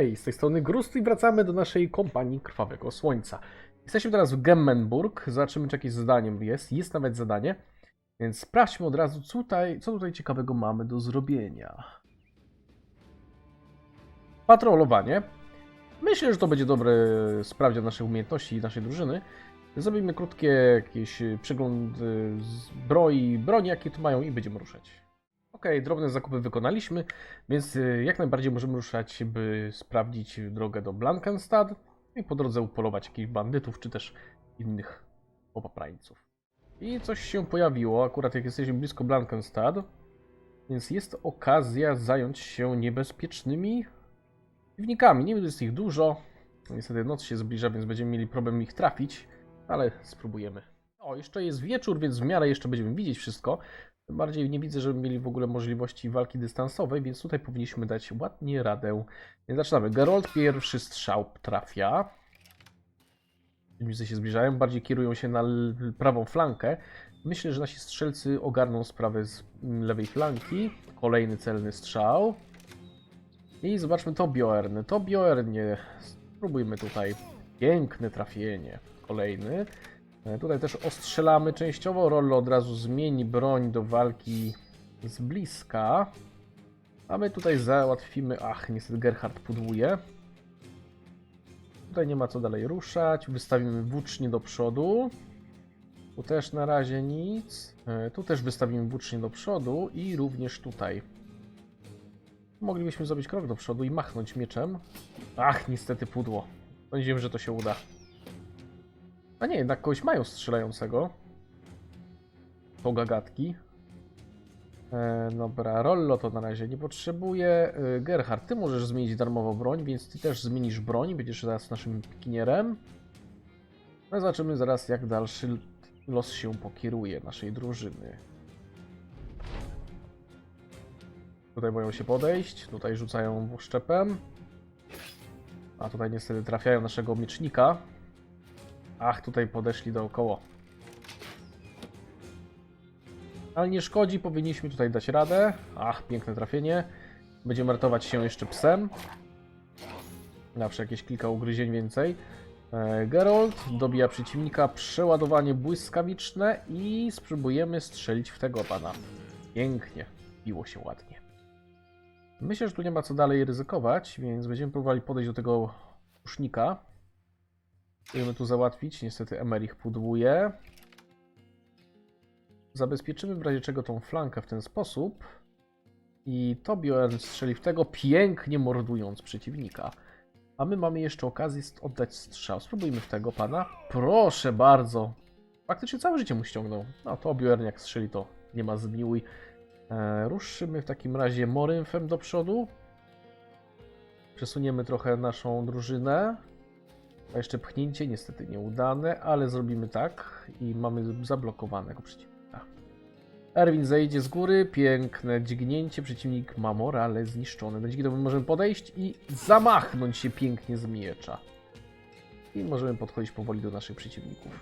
Hej, z tej strony Grust i wracamy do naszej kompanii Krwawego Słońca. Jesteśmy teraz w Gemmenburg, zobaczymy czy jakieś zadanie jest, jest nawet zadanie, więc sprawdźmy od razu co tutaj, co tutaj ciekawego mamy do zrobienia. Patrolowanie. Myślę, że to będzie dobry sprawdzian naszych umiejętności i naszej drużyny. Zrobimy krótkie jakieś przegląd zbroi, broni jakie tu mają i będziemy ruszać. Okej, drobne zakupy wykonaliśmy, więc y, jak najbardziej możemy ruszać, by sprawdzić drogę do Blankenstad i po drodze upolować jakichś bandytów, czy też innych popaprańców. I coś się pojawiło, akurat jak jesteśmy blisko Blankenstad, więc jest okazja zająć się niebezpiecznymi piwnikami. Nie wiem, jest ich dużo. Niestety noc się zbliża, więc będziemy mieli problem ich trafić, ale spróbujemy. O, jeszcze jest wieczór, więc w miarę jeszcze będziemy widzieć wszystko. Bardziej nie widzę, żeby mieli w ogóle możliwości walki dystansowej, więc tutaj powinniśmy dać ładnie radę. Więc zaczynamy. Gerold pierwszy strzał trafia. Przeciwnicy się zbliżają, bardziej kierują się na prawą flankę. Myślę, że nasi strzelcy ogarną sprawę z lewej flanki. Kolejny celny strzał. I zobaczmy to Bjorn. To Bjornie. Spróbujmy tutaj. Piękne trafienie. Kolejny. E, Tutaj też ostrzelamy częściowo. Rollo od razu zmieni broń do walki z bliska. A my tutaj załatwimy. Ach, niestety Gerhard pudłuje. Tutaj nie ma co dalej ruszać. Wystawimy włócznie do przodu. Tu też na razie nic. E, Tu też wystawimy włócznie do przodu i również tutaj. Moglibyśmy zrobić krok do przodu i machnąć mieczem. Ach, niestety pudło. Sądziłem, że to się uda. A nie, jednak kogoś mają strzelającego. To gagatki. E, dobra, Rollo to na razie nie potrzebuje. E, Gerhard, ty możesz zmienić darmową broń, więc ty też zmienisz broń. Będziesz teraz naszym pikinierem. No zobaczymy zaraz, jak dalszy los się pokieruje naszej drużyny. Tutaj boją się podejść, tutaj rzucają szczepem. A tutaj niestety trafiają naszego miecznika. Ach, tutaj podeszli dookoło. Ale nie szkodzi, powinniśmy tutaj dać radę. Ach, piękne trafienie. Będziemy ratować się jeszcze psem. Zawsze jakieś kilka ugryzień więcej. E, Gerold dobija przeciwnika, przeładowanie błyskawiczne i spróbujemy strzelić w tego pana. Pięknie, biło się ładnie. Myślę, że tu nie ma co dalej ryzykować, więc będziemy próbowali podejść do tego pusznika. Chcemy tu załatwić. Niestety Emerich pudłuje. Zabezpieczymy w razie czego tą flankę w ten sposób. I Tobiorn strzeli w tego, pięknie mordując przeciwnika. A my mamy jeszcze okazję oddać strzał. Spróbujmy w tego pana. Proszę bardzo. Faktycznie całe życie mu ściągnął. No Tobiorn jak strzeli to nie ma zmiłuj. E, ruszymy w takim razie Morymfem do przodu. Przesuniemy trochę naszą drużynę. A jeszcze pchnięcie, niestety nieudane, ale zrobimy tak i mamy zablokowanego przeciwnika. Erwin zejdzie z góry, piękne dźgnięcie, przeciwnik ma morale zniszczone. Dzięki temu możemy podejść i zamachnąć się pięknie z miecza. I możemy podchodzić powoli do naszych przeciwników.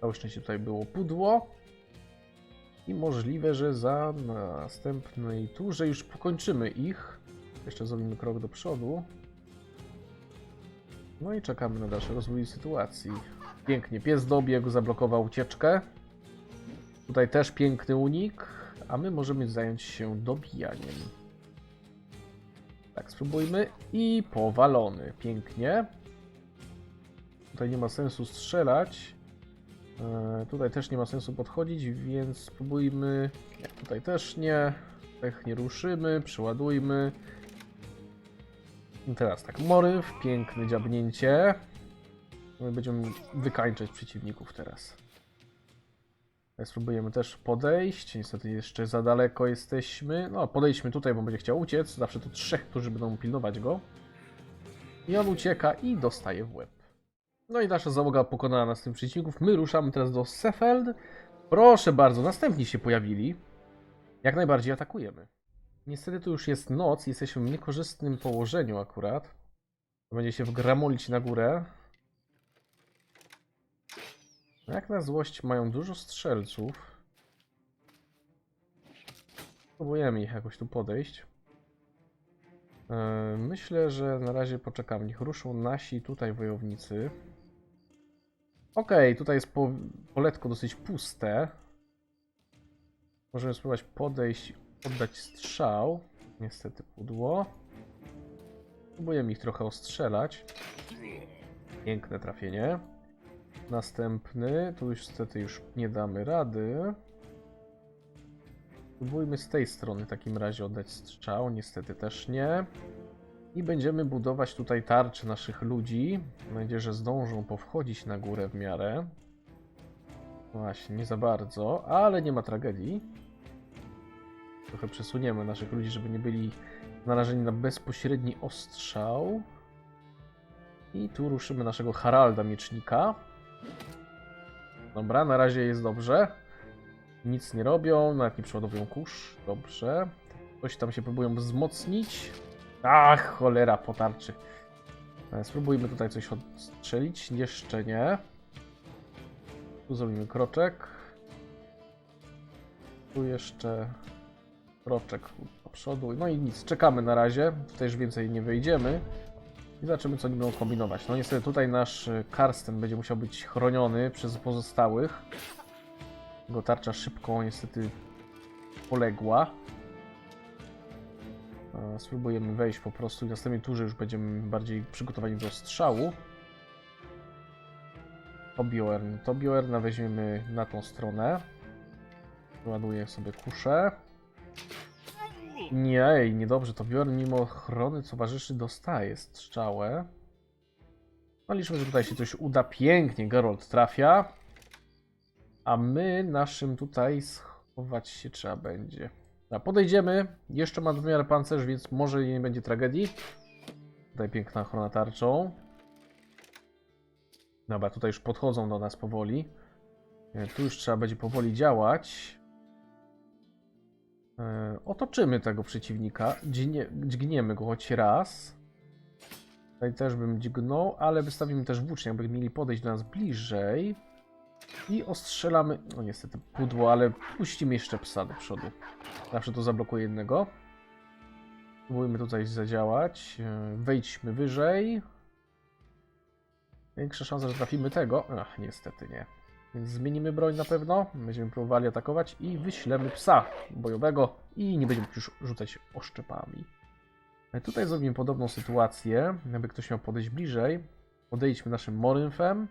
Całe szczęście tutaj było pudło. I możliwe, że za następnej turze już pokończymy ich. Jeszcze zrobimy krok do przodu. No i czekamy na dalszy rozwój sytuacji. Pięknie, pies dobiegł, zablokował ucieczkę. Tutaj też piękny unik, a my możemy zająć się dobijaniem. Tak, spróbujmy. I powalony. Pięknie. Tutaj nie ma sensu strzelać. E, tutaj też nie ma sensu podchodzić, więc spróbujmy. Nie, tutaj też nie. Tech nie ruszymy, przeładujmy. Teraz tak, moryw, piękne dziabnięcie. My będziemy wykańczać przeciwników teraz. Teraz Spróbujemy też podejść. Niestety jeszcze za daleko jesteśmy. No, podejdźmy tutaj, bo będzie chciał uciec. Zawsze tu trzech, którzy będą pilnować go. I on ucieka i dostaje w łeb. No i nasza załoga pokonała nas tym przeciwników. My ruszamy teraz do Sefeld. Proszę bardzo, następni się pojawili. Jak najbardziej atakujemy. Niestety tu już jest noc, jesteśmy w niekorzystnym położeniu akurat. Będzie się wgramolić na górę. Jak na złość mają dużo strzelców. Próbujemy ich jakoś tu podejść. E, Myślę, że na razie poczekam. Niech ruszą nasi tutaj wojownicy. Okej, tutaj jest po, poletko dosyć puste. Możemy spróbować podejść, oddać strzał. Niestety pudło. Próbujemy ich trochę ostrzelać. Piękne trafienie. Następny. Tu już niestety już nie damy rady. Spróbujmy z tej strony w takim razie oddać strzał. Niestety też nie. I będziemy budować tutaj tarcze naszych ludzi. Mam nadzieję, że zdążą powchodzić na górę w miarę. Właśnie, nie za bardzo, ale nie ma tragedii. Trochę przesuniemy naszych ludzi, żeby nie byli narażeni na bezpośredni ostrzał. I tu ruszymy naszego Haralda Miecznika. Dobra, na razie jest dobrze. Nic nie robią, nawet nie przeładowują kurz. Dobrze. Coś tam się próbują wzmocnić. Ach, cholera, potarczy. E, Spróbujmy tutaj coś odstrzelić. Jeszcze nie. Tu zrobimy kroczek. Tu jeszcze kroczek do przodu. No i nic, czekamy na razie. Tutaj już więcej nie wyjdziemy. I zobaczymy, co oni będą kombinować. No niestety tutaj nasz e, Karsten będzie musiał być chroniony przez pozostałych. Jego tarcza szybko niestety poległa. E, Spróbujemy wejść po prostu i w następnej turze już będziemy bardziej przygotowani do strzału. Tobiorn. Tobiorna weźmiemy na tą stronę. Ładuję sobie kuszę. Nie, niedobrze. Tobiorn mimo ochrony towarzyszy dostaje strzałę. No liczmy, że tutaj się coś uda. Pięknie, Geralt trafia. A my naszym tutaj schować się trzeba będzie. Dobra, podejdziemy. Jeszcze ma w miarę pancerz, więc może nie będzie tragedii. Tutaj piękna ochrona tarczą. Dobra, tutaj już podchodzą do nas powoli. E, Tu już trzeba będzie powoli działać. E, Otoczymy tego przeciwnika. Dźgnie, dźgniemy go choć raz. Tutaj też bym dźgnął, ale wystawimy też włócznie, jakby mieli podejść do nas bliżej. I ostrzelamy. No niestety pudło, ale puścimy jeszcze psa do przodu. Zawsze to zablokuje jednego. Spróbujmy tutaj zadziałać. E, Wejdźmy wyżej. Większa szansa, że trafimy tego. Ach, niestety nie. Więc zmienimy broń na pewno. Będziemy próbowali atakować i wyślemy psa bojowego i nie będziemy już rzucać oszczepami. E, Tutaj zrobimy podobną sytuację. Jakby ktoś miał podejść bliżej. Podejdźmy naszym Morynfem.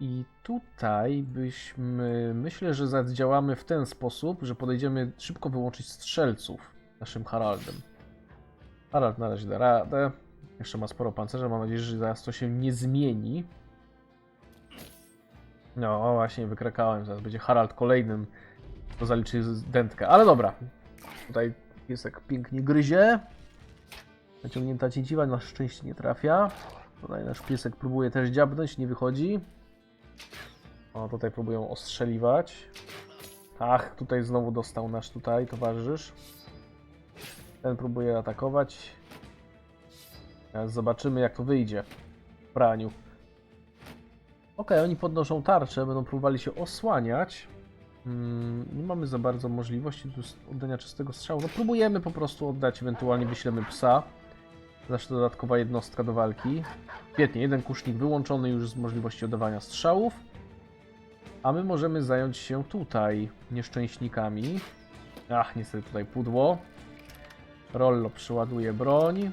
I tutaj byśmy, myślę, że zadziałamy w ten sposób, że podejdziemy szybko wyłączyć strzelców naszym Haraldem. Harald na razie da radę. Jeszcze ma sporo pancerza, mam nadzieję, że zaraz to się nie zmieni. No właśnie, wykrakałem, zaraz będzie Harald kolejnym, to zaliczy dętkę, ale dobra. Tutaj piesek pięknie gryzie. Naciągnięta cięciwa na szczęście nie trafia. Tutaj nasz piesek próbuje też dziabnąć, nie wychodzi. O, tutaj próbują ostrzeliwać. Ach, tutaj znowu dostał nasz tutaj towarzysz. Ten próbuje atakować. Teraz zobaczymy jak to wyjdzie w praniu. Okej, oni podnoszą tarczę, będą próbowali się osłaniać. Mm, nie mamy za bardzo możliwości tu oddania czystego strzału. No próbujemy po prostu oddać, ewentualnie wyślemy psa. Zawsze dodatkowa jednostka do walki. Świetnie, jeden kusznik wyłączony już z możliwości oddawania strzałów. A my możemy zająć się tutaj nieszczęśnikami. Ach, niestety tutaj pudło. Rollo przyładuje broń.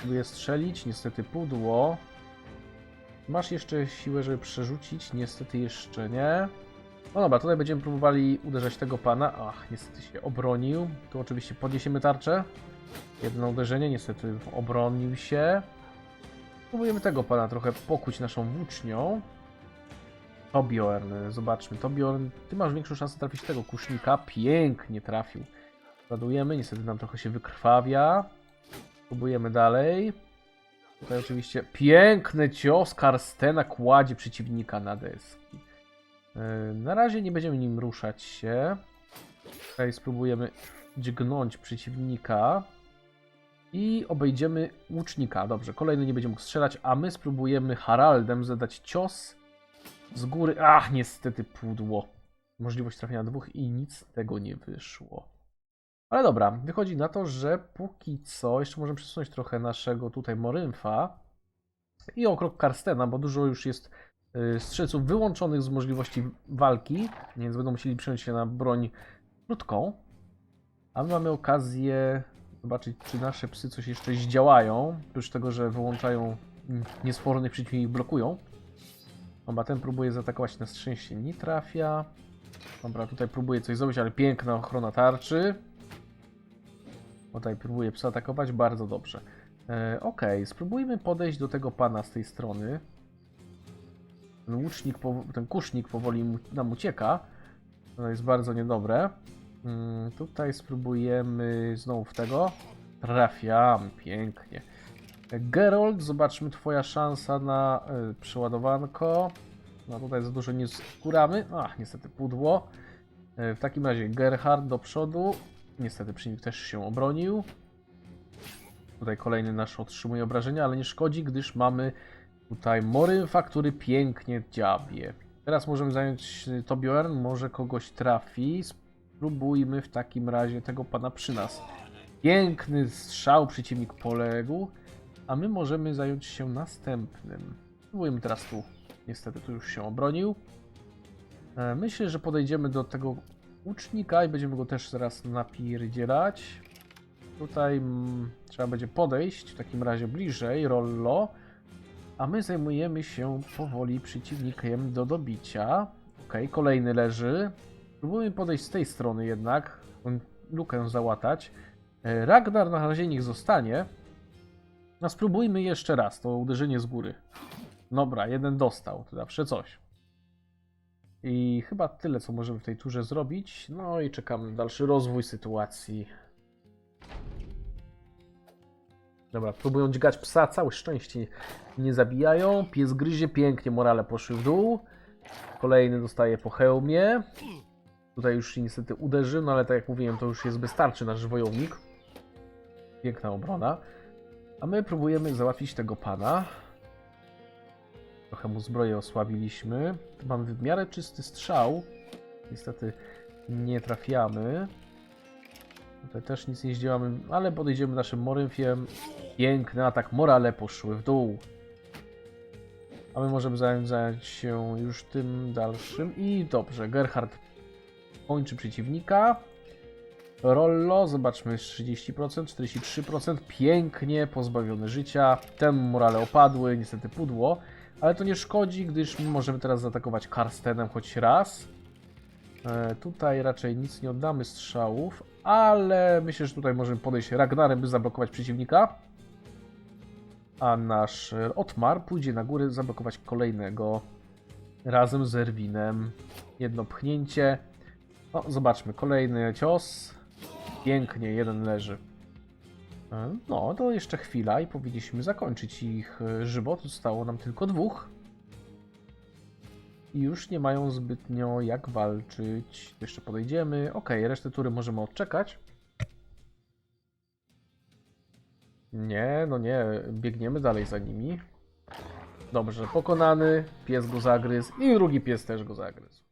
Próbuje strzelić, niestety pudło. Masz jeszcze siłę, żeby przerzucić? Niestety jeszcze nie. No dobra, tutaj będziemy próbowali uderzać tego pana. Ach, niestety się obronił. Tu oczywiście podniesiemy tarczę. Jedno uderzenie, niestety obronił się. Próbujemy tego pana trochę pokuć naszą włócznią. Tobiorn, zobaczmy. Tobiorn, ty masz większą szansę trafić tego kusznika. Pięknie trafił. Ładujemy, niestety nam trochę się wykrwawia. Próbujemy dalej. Tutaj oczywiście piękny cios Karstena kładzie przeciwnika na deski. Yy, Na razie nie będziemy nim ruszać się. Tutaj spróbujemy dźgnąć przeciwnika. I obejdziemy łucznika. Dobrze, kolejny nie będzie mógł strzelać, a my spróbujemy Haraldem zadać cios z góry. Ach, niestety pudło. Możliwość trafienia dwóch i nic z tego nie wyszło. Ale dobra, wychodzi na to, że póki co jeszcze możemy przesunąć trochę naszego tutaj Morymfa i o krok Karstena, bo dużo już jest y, strzelców wyłączonych z możliwości walki, więc będą musieli przejąć się na broń krótką. A my mamy okazję zobaczyć, czy nasze psy coś jeszcze zdziałają, oprócz tego, że wyłączają mm, niesfornych przeciwników i ich blokują. Dobra, ten próbuje zaatakować na szczęście, nie trafia. Dobra, tutaj próbuje coś zrobić, ale piękna ochrona tarczy. Tutaj próbuje psa atakować, bardzo dobrze. E, Okej, spróbujmy podejść do tego pana z tej strony. Ten łucznik, ten kusznik powoli nam ucieka. To jest bardzo niedobre. Mm, tutaj spróbujemy znowu w tego. Trafiam, pięknie. Gerold, zobaczmy twoja szansa na y, przeładowanko. No tutaj za dużo nie skóramy. Ach, niestety pudło. Y, w takim razie Gerhard do przodu. Niestety przeciwnik też się obronił. Tutaj kolejny nasz otrzymuje obrażenia, ale nie szkodzi, gdyż mamy tutaj Morynfa, który pięknie dziabie. Teraz możemy zająć Tobiorn, może kogoś trafi. Spróbujmy w takim razie tego pana przy nas. Piękny strzał, przeciwnik poległ, a my możemy zająć się następnym. Spróbujmy teraz tu. Niestety tu już się obronił. E, Myślę, że podejdziemy do tego łucznika i będziemy go też zaraz napierdzielać. Tutaj mm, trzeba będzie podejść w takim razie bliżej, Rollo. A my zajmujemy się powoli przeciwnikiem do dobicia. Ok, kolejny leży. Spróbujmy podejść z tej strony jednak. Lukę załatać. E, Ragnar na razie niech zostanie. No spróbujmy jeszcze raz to uderzenie z góry. Dobra, jeden dostał, to zawsze coś. I chyba tyle, co możemy w tej turze zrobić. No i czekamy na dalszy rozwój sytuacji. Dobra, próbują dźgać psa, całe szczęście nie zabijają. Pies gryzie pięknie, morale poszły w dół. Kolejny dostaje po hełmie. Tutaj już niestety uderzy, no ale tak jak mówiłem, to już jest wystarczy nasz wojownik. Piękna obrona. A my próbujemy załatwić tego pana. Trochę mu zbroję osłabiliśmy. Tu mamy w miarę czysty strzał. Niestety nie trafiamy. Tutaj też nic nie zdziałamy, ale podejdziemy naszym Morymfiem. Piękny atak, morale poszły w dół. A my możemy zająć, zająć się już tym dalszym. I dobrze, Gerhard kończy przeciwnika. Rollo, zobaczmy 30%, 43%, pięknie pozbawiony życia. Ten morale opadły, niestety pudło, ale to nie szkodzi, gdyż my możemy teraz zaatakować Karstenem choć raz. E, tutaj raczej nic nie oddamy strzałów, ale myślę, że tutaj możemy podejść Ragnarem, by zablokować przeciwnika. A nasz Otmar pójdzie na górę zablokować kolejnego razem z Erwinem. Jedno pchnięcie. No, zobaczmy, kolejny cios. Pięknie, jeden leży. No, to jeszcze chwila i powinniśmy zakończyć ich e, żywot. Zostało nam tylko dwóch. I już nie mają zbytnio jak walczyć. Jeszcze podejdziemy. Ok, resztę tury możemy odczekać. Nie, no nie, biegniemy dalej za nimi. Dobrze, pokonany, pies go zagryzł i drugi pies też go zagryzł.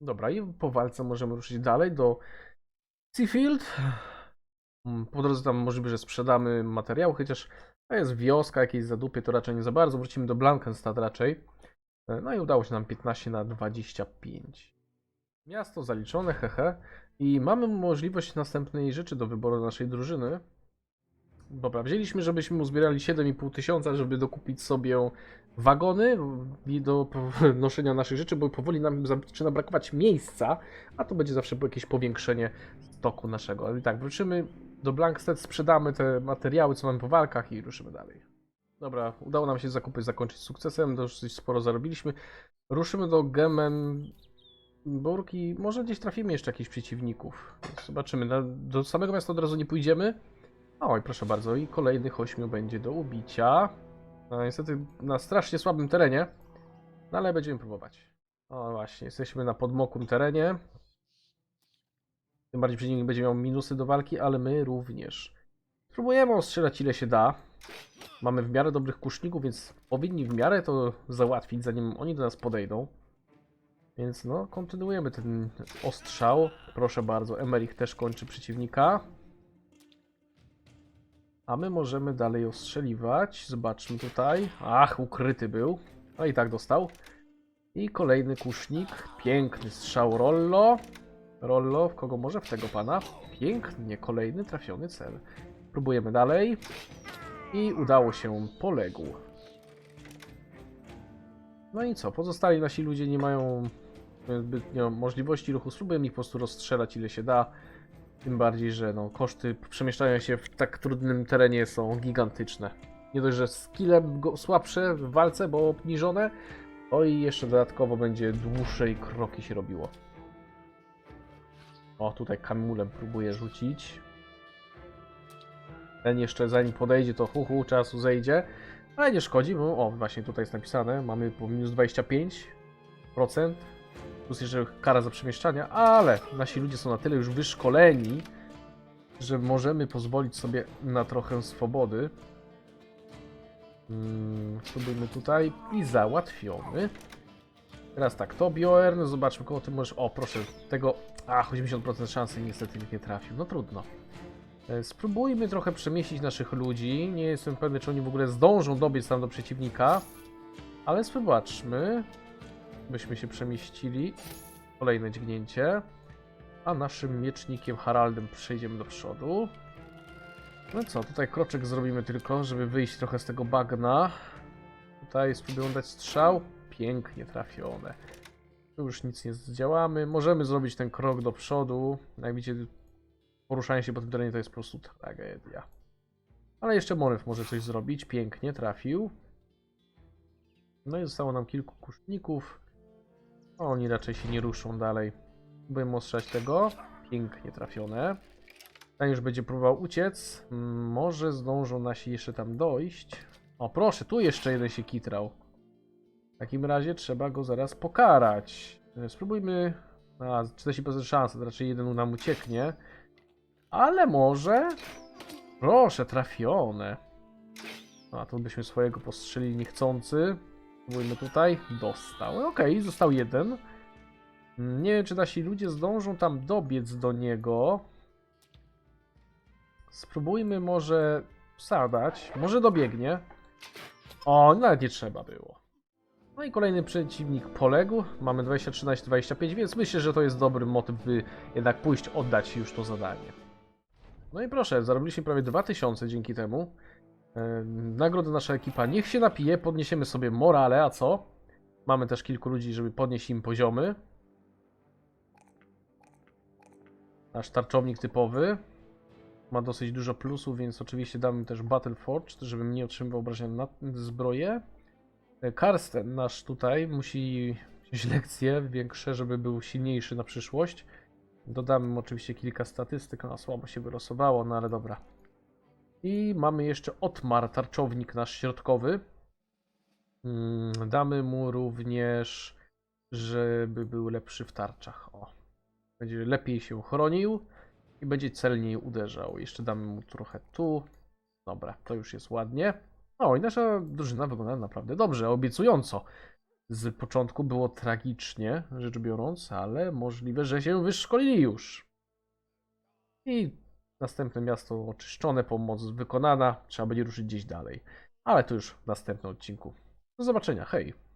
Dobra, i po walce możemy ruszyć dalej do Seafield. Mm, Po drodze tam możliwe, że sprzedamy materiał, chociaż to jest wioska, jakieś zadupie, to raczej nie za bardzo. Wrócimy do Blankenstad raczej. E, No i udało się nam 15 na 25. Miasto zaliczone, hehe. I mamy możliwość następnej rzeczy do wyboru naszej drużyny. Dobra, wzięliśmy, żebyśmy uzbierali 7,5 tysiąca, żeby dokupić sobie wagony do noszenia naszych rzeczy, bo powoli nam zaczyna brakować miejsca, a to będzie zawsze jakieś powiększenie stoku naszego. Ale tak, wrócimy do Blankstead, sprzedamy te materiały, co mamy po walkach i ruszymy dalej. Dobra, udało nam się zakupy zakończyć sukcesem, dosyć sporo zarobiliśmy. Ruszymy do Gemenburg i może gdzieś trafimy jeszcze jakichś przeciwników. Zobaczymy, do samego miasta od razu nie pójdziemy. Oj, proszę bardzo, i kolejnych ośmiu będzie do ubicia. No, niestety na strasznie słabym terenie, no ale będziemy próbować. O właśnie, jesteśmy na podmokłym terenie. Tym bardziej przeciwnik będzie miał minusy do walki, ale my również. Spróbujemy ostrzelać ile się da. Mamy w miarę dobrych kuszników, więc powinni w miarę to załatwić, zanim oni do nas podejdą. Więc no, kontynuujemy ten ostrzał. Proszę bardzo, Emerich też kończy przeciwnika. A my możemy dalej ostrzeliwać. Zobaczmy tutaj. Ach, ukryty był. No i tak dostał. I kolejny kusznik. Piękny strzał Rollo. Rollo, w kogo może? W tego pana. Pięknie, kolejny trafiony cel. Próbujemy dalej. I udało się, poległ. No i co? Pozostali nasi ludzie nie mają zbytnio możliwości ruchu. Spróbujemy ich po prostu rozstrzelać ile się da. Tym bardziej, że no, koszty przemieszczania się w tak trudnym terenie są gigantyczne. Nie dość, że skille go- słabsze w walce, bo obniżone, to i jeszcze dodatkowo będzie dłuższej kroki się robiło. O, tutaj kamulem próbuję rzucić. Ten jeszcze zanim podejdzie, to hu, hu czasu zejdzie. Ale nie szkodzi, bo o, właśnie tutaj jest napisane, mamy po minus 25%. Plus jeszcze kara za przemieszczania, ale nasi ludzie są na tyle już wyszkoleni, że możemy pozwolić sobie na trochę swobody. Hmm, spróbujmy tutaj i załatwiony. Teraz tak, to Bjorn, zobaczmy kogo ty możesz... O, proszę, tego... Ach, 80% szansy niestety nikt nie trafił, no trudno. E, Spróbujmy trochę przemieścić naszych ludzi. Nie jestem pewny, czy oni w ogóle zdążą dobiec tam do przeciwnika. Ale zobaczmy. Byśmy się przemieścili. Kolejne dźgnięcie. A naszym miecznikiem Haraldem przejdziemy do przodu. No co, tutaj kroczek zrobimy tylko, żeby wyjść trochę z tego bagna. Tutaj spróbują dać strzał. Pięknie trafione. Tu już nic nie zdziałamy. Możemy zrobić ten krok do przodu. Jak widzicie, poruszanie się po tym terenie to jest po prostu tragedia. Ale jeszcze Moryw może coś zrobić. Pięknie trafił. No i zostało nam kilku kuszników. Oni raczej się nie ruszą dalej. Próbujemy ostrzać tego. Pięknie trafione. Ten już będzie próbował uciec. Może zdążą nasi jeszcze tam dojść. O proszę, tu jeszcze jeden się kitrał. W takim razie trzeba go zaraz pokarać. E, Spróbujmy... A, 40% szansy, to raczej jeden nam ucieknie. Ale może... Proszę, trafione. A, tu byśmy swojego postrzelili niechcący. Spróbujmy tutaj. Dostał. Okej, został jeden. Nie wiem, czy nasi ludzie zdążą tam dobiec do niego. Spróbujmy może sadać. Może dobiegnie. O, nawet nie trzeba było. No i kolejny przeciwnik poległ. Mamy 23 na 25, więc myślę, że to jest dobry motyw, by jednak pójść, oddać już to zadanie. No i proszę, zarobiliśmy prawie 2000 dzięki temu. E, Nagrody nasza ekipa niech się napije, podniesiemy sobie morale, a co? Mamy też kilku ludzi, żeby podnieść im poziomy. Nasz tarczownik typowy ma dosyć dużo plusów, więc oczywiście damy też Battle Forge, żebym nie otrzymywał obrażeń na zbroję. Karsten nasz tutaj musi wziąć lekcje większe, żeby był silniejszy na przyszłość. Dodamy mu oczywiście kilka statystyk, ona słabo się wylosowało, no ale dobra. I mamy jeszcze Otmar, tarczownik nasz środkowy. Mm, Damy mu również, żeby był lepszy w tarczach. O. Będzie lepiej się chronił i będzie celniej uderzał. Jeszcze damy mu trochę tu. Dobra, to już jest ładnie. O, i nasza drużyna wygląda naprawdę dobrze, obiecująco. Z początku było tragicznie, rzecz biorąc, ale możliwe, że się wyszkolili już. I następne miasto oczyszczone, pomoc wykonana. Trzeba będzie ruszyć gdzieś dalej. Ale to już w następnym odcinku. Do zobaczenia, hej!